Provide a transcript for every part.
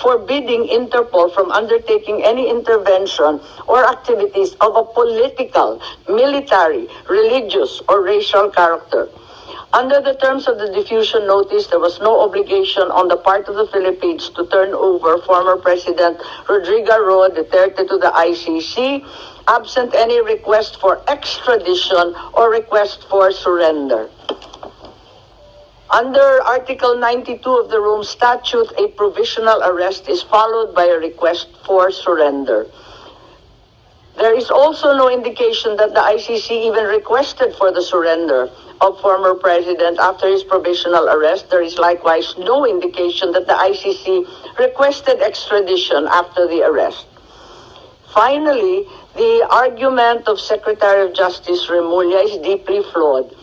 forbidding Interpol from undertaking any intervention or activities of a political, military, religious, or racial character. Under the terms of the diffusion notice, there was no obligation on the part of the Philippines to turn over former President Rodrigo Roa Duterte to the ICC, absent any request for extradition or request for surrender. Under Article 92 of the Rome Statute, a provisional arrest is followed by a request for surrender. There is also no indication that the ICC even requested for the surrender of former president after his provisional arrest. There is likewise no indication that the ICC requested extradition after the arrest. Finally, the argument of Secretary of Justice Remulla is deeply flawed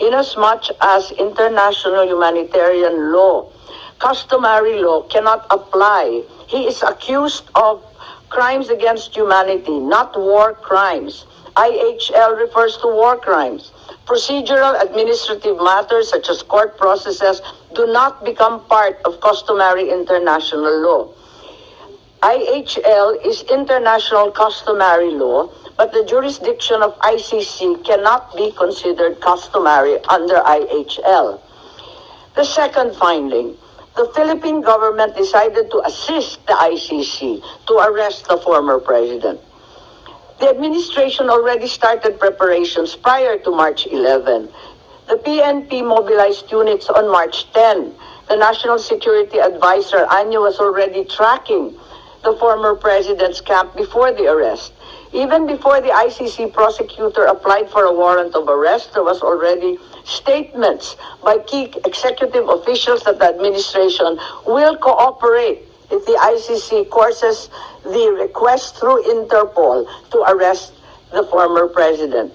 inasmuch as international humanitarian law, customary law, cannot apply. He is accused of crimes against humanity, not war crimes. IHL refers to war crimes. Procedural administrative matters such as court processes do not become part of customary international law. IHL is international customary law, but the jurisdiction of ICC cannot be considered customary under IHL. The second finding, the Philippine government decided to assist the ICC to arrest the former president. The administration already started preparations prior to March 11. The PNP mobilized units on March 10. The National Security Advisor, Anyo, was already tracking the former president's camp before the arrest. Even before the ICC prosecutor applied for a warrant of arrest, there was already statements by key executive officials that the administration will cooperate if the ICC courses the request through Interpol to arrest the former president.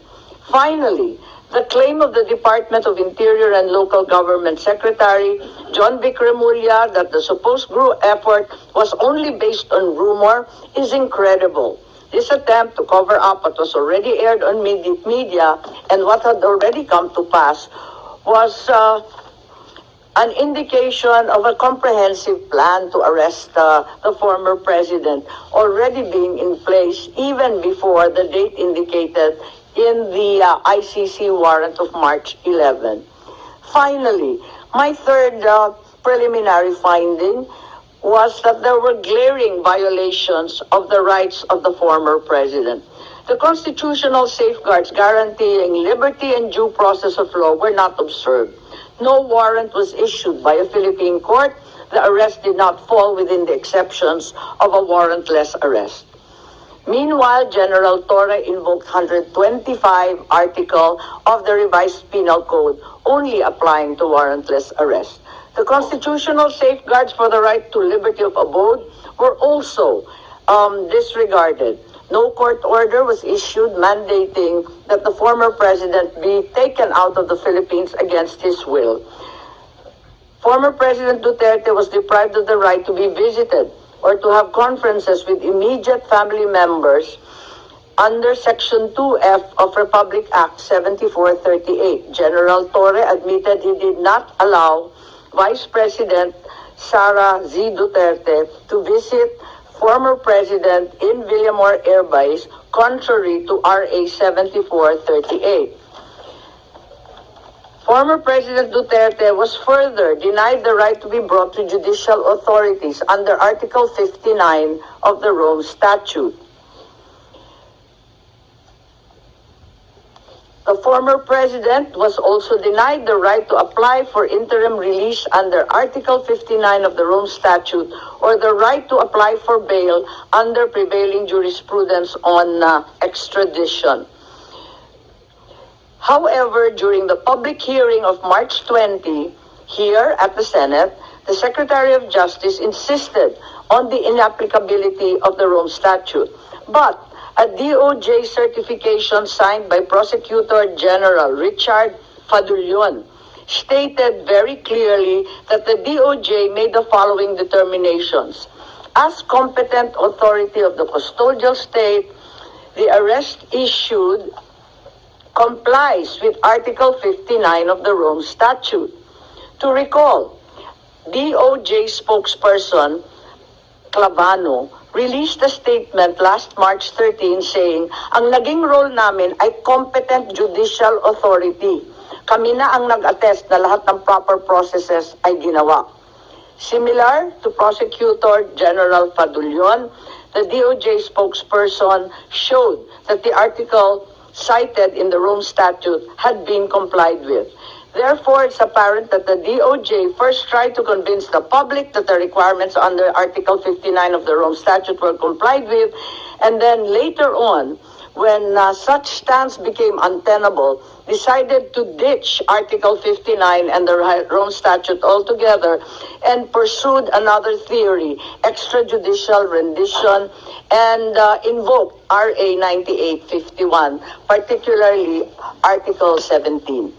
Finally, the claim of the Department of Interior and Local Government Secretary John Vic Remulla that the supposed group effort was only based on rumor is incredible. This attempt to cover up what was already aired on media and what had already come to pass was uh, an indication of a comprehensive plan to arrest uh, the former president already being in place even before the date indicated in the uh, ICC warrant of March 11. Finally, my third uh, preliminary finding was that there were glaring violations of the rights of the former president. The constitutional safeguards guaranteeing liberty and due process of law were not observed. No warrant was issued by a Philippine court. The arrest did not fall within the exceptions of a warrantless arrest. Meanwhile, General Torre invoked 125 article of the revised penal code only applying to warrantless arrest. The constitutional safeguards for the right to liberty of abode were also um, disregarded. No court order was issued mandating that the former president be taken out of the Philippines against his will. Former President Duterte was deprived of the right to be visited or to have conferences with immediate family members under Section 2F of Republic Act 7438. General Torre admitted he did not allow Vice President Sara Z. Duterte to visit former president in Villamor Air Base contrary to RA 7438. Former President Duterte was further denied the right to be brought to judicial authorities under Article 59 of the Rome Statute. The former president was also denied the right to apply for interim release under Article 59 of the Rome Statute or the right to apply for bail under prevailing jurisprudence on uh, extradition. However, during the public hearing of March 20 here at the Senate, the Secretary of Justice insisted on the inapplicability of the Rome Statute. But a DOJ certification signed by Prosecutor General Richard Fadulion stated very clearly that the DOJ made the following determinations. As competent authority of the custodial state, the arrest issued complies with Article 59 of the Rome Statute. To recall, DOJ spokesperson Clavano released a statement last March 13 saying, ang naging role namin ay competent judicial authority. Kami na ang nag-attest na lahat ng proper processes ay ginawa. Similar to Prosecutor General Fadulion, the DOJ spokesperson showed that the article cited in the Rome Statute had been complied with. Therefore, it's apparent that the DOJ first tried to convince the public that the requirements under Article 59 of the Rome Statute were complied with, and then later on, when uh, such stance became untenable, decided to ditch Article 59 and the Rome Statute altogether and pursued another theory, extrajudicial rendition, and uh, invoked RA 9851, particularly Article 17.